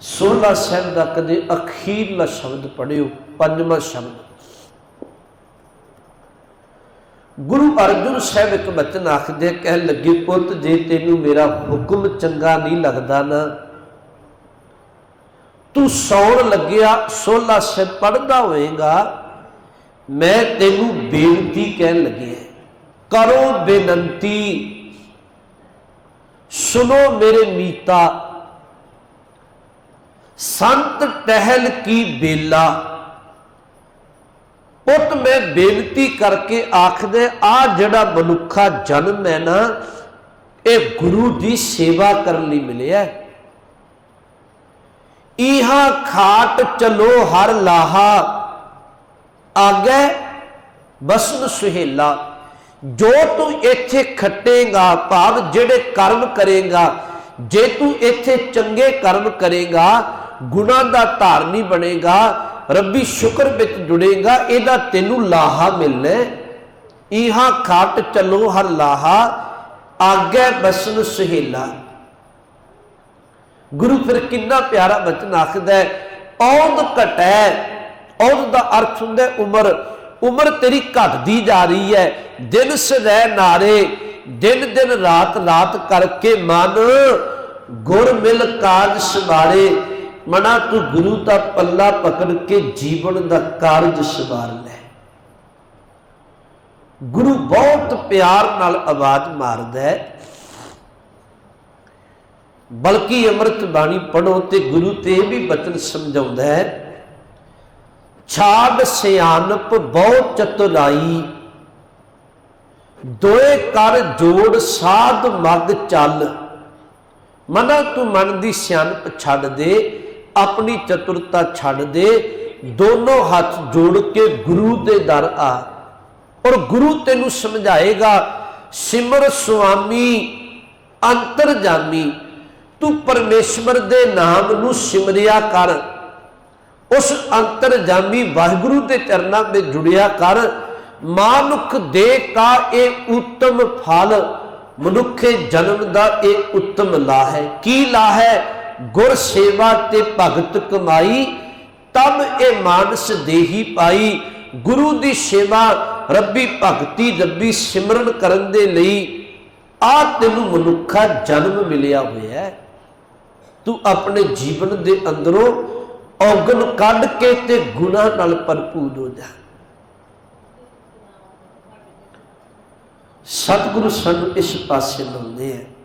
16 ਸਾਹਿਬ ਦਾ ਕਦੇ ਅਖੀਰਲਾ ਸ਼ਬਦ ਪੜਿਓ ਪੰਜਵਾਂ ਸ਼ਬਦ। ਗੁਰੂ ਅਰਜਨ ਸਾਹਿਬ ਇੱਕ ਬਚਨ ਆਖਦੇ ਕਹਿ ਲੱਗੇ, ਪੁੱਤ, ਜੇ ਤੈਨੂੰ ਮੇਰਾ ਹੁਕਮ ਚੰਗਾ ਨਹੀਂ ਲੱਗਦਾ ਨਾ, ਤੂੰ ਸੌਣ ਲੱਗਿਆ 16 ਸਾਹਿਬ ਪੜਦਾ ਹੋਏਗਾ, ਮੈਂ ਤੈਨੂੰ ਬੇਨਤੀ ਕਹਿਣ ਲੱਗਿਆ ਕਰੋ ਬੇਨੰਤੀ। ਸੁਨੋ ਮੇਰੇ ਮੀਤਾ ਸੰਤ ਟਹਿਲ ਕੀ ਬੇਲਾ? ਪੁੱਤ ਮੈਂ ਬੇਨਤੀ ਕਰਕੇ ਆਖਦੇ, ਆ ਜਿਹੜਾ ਮਨੁੱਖਾ ਜਨਮ ਹੈ ਨਾ, ਇਹ ਗੁਰੂ ਦੀ ਸੇਵਾ ਕਰਨ ਲਈ ਮਿਲਿਆ ਇਹਾ ਖਾਟ ਚਲੋ ਹਰ ਲਾਹਾ, ਆਗੇ ਬਸਨ ਸੁਹੇਲਾ। ਜੋ ਤੂੰ ਇੱਥੇ ਖੱਟੇਗਾ, ਭਾਵ ਜਿਹੜੇ ਕਰਮ ਕਰੇਗਾ, ਜੇ ਤੂੰ ਇੱਥੇ ਚੰਗੇ ਕਰਮ ਕਰੇਗਾ ਗੁਨਾਹ ਦਾ ਧਾਰਨੀ ਬਣੇਗਾ, ਰੱਬੀ ਸ਼ੁਕਰ ਵਿੱਚ ਜੁੜੇਗਾ, ਇਹਦਾ ਤੈਨੂੰ ਲਾਹਾ ਮਿਲਣਾ ਹੈ। ਇਹਾ ਖਾਟ ਚਲੋ ਹਰ ਲਾਹਾ, ਆਗੇ ਬਸਨ ਸੁਹੇਲਾ। ਗੁਰੂ ਫਿਰ ਕਿੰਨਾ ਪਿਆਰਾ ਬਚਨ ਆਖਦਾ ਔਦ ਘਟੈ, ਔਦ ਦਾ ਅਰਥ ਹੁੰਦਾ ਉਮਰ। ਉਮਰ ਤੇਰੀ ਘਟਦੀ ਜਾ ਰਹੀ ਹੈ, ਦਿਨ ਸਵੈ ਨਾਰੇ, ਦਿਨ ਦਿਨ ਰਾਤ ਰਾਤ ਕਰਕੇ ਮਨ ਗੁਰ ਮਿਲ ਕਾਜ ਸੰਭਾਲੇ। ਮਨਾ ਤੂੰ ਗੁਰੂ ਦਾ ਪੱਲਾ ਪਕੜ ਕੇ ਜੀਵਨ ਦਾ ਕਾਰਜ ਸਵਾਰ ਲੈ। ਗੁਰੂ ਬਹੁਤ ਪਿਆਰ ਨਾਲ ਆਵਾਜ਼ ਮਾਰਦਾ ਹੈ। ਬਲਕਿ ਅੰਮ੍ਰਿਤ ਬਾਣੀ ਪੜੋ ਤੇ ਗੁਰੂ ਤੇ ਇਹ ਵੀ ਬਚਨ ਸਮਝਾਉਂਦਾ ਹੈ ਛਾੜ ਸਿਆਨਪ ਬਹੁਤ ਚਤੁਰਾਈ, ਦੋਏ ਕਰ ਜੋੜ ਸਾਧ ਮਗ ਚੱਲ। ਮਨਾ ਤੂੰ ਮਨ ਦੀ ਸਿਆਣਪ ਛੱਡ ਦੇ ਆਪਣੀ ਚਤੁਰਤਾ ਛੱਡ ਦੇ, ਦੋਨੋਂ ਹੱਥ ਜੋੜ ਕੇ ਗੁਰੂ ਦੇ ਦਰ ਆ। ਔਰ ਗੁਰੂ ਤੈਨੂੰ ਸਮਝਾਏਗਾ, ਸਿਮਰ ਸੁਆਮੀ, ਅੰਤਰਜਾਮੀ, ਤੂੰ ਪਰਮੇਸ਼ਵਰ ਦੇ ਨਾਮ ਨੂੰ ਸਿਮਰਿਆ ਕਰ। ਉਸ ਅੰਤਰਜਾਮੀ ਵਾਹਿਗੁਰੂ ਦੇ ਚਰਨਾਂ ਵਿੱਚ ਜੁੜਿਆ ਕਰ। ਮਾਨੁਖ ਦੇ ਕਾ ਇਹ ਉੱਤਮ ਫਲ, ਮਨੁੱਖੇ ਜਨਮ ਦਾ ਇਹ ਉੱਤਮ ਲਾ ਹੈ। ਕੀ ਲਾ ਹੈ? ਗੁਰ ਸੇਵਾ ਤੇ ਭਗਤ ਕਮਾਈ ਤਬ ਇਹ ਮਾਨਸ ਦੇਹੀ ਪਾਈ। ਗੁਰੂ ਦੀ ਸੇਵਾ ਰੱਬੀ ਭਗਤੀ, ਰੱਬੀ ਸਿਮਰਨ ਕਰਨ ਦੇ ਲਈ ਆ ਤੈਨੂੰ ਮਨੁੱਖਾ ਜਨਮ ਮਿਲਿਆ ਹੋਇਆ ਹੈ। ਤੂੰ ਆਪਣੇ ਜੀਵਨ ਦੇ ਅੰਦਰੋਂ ਔਗਣ ਕੱਢ ਕੇ ਤੇ ਗੁਨਾਹ ਨਾਲ ਭਰਪੂਰ ਹੋ ਜਾ। ਸਤਿਗੁਰੂ ਸਾਨੂੰ ਇਸ ਪਾਸੇ ਲਾਉਂਦੇ ਆ।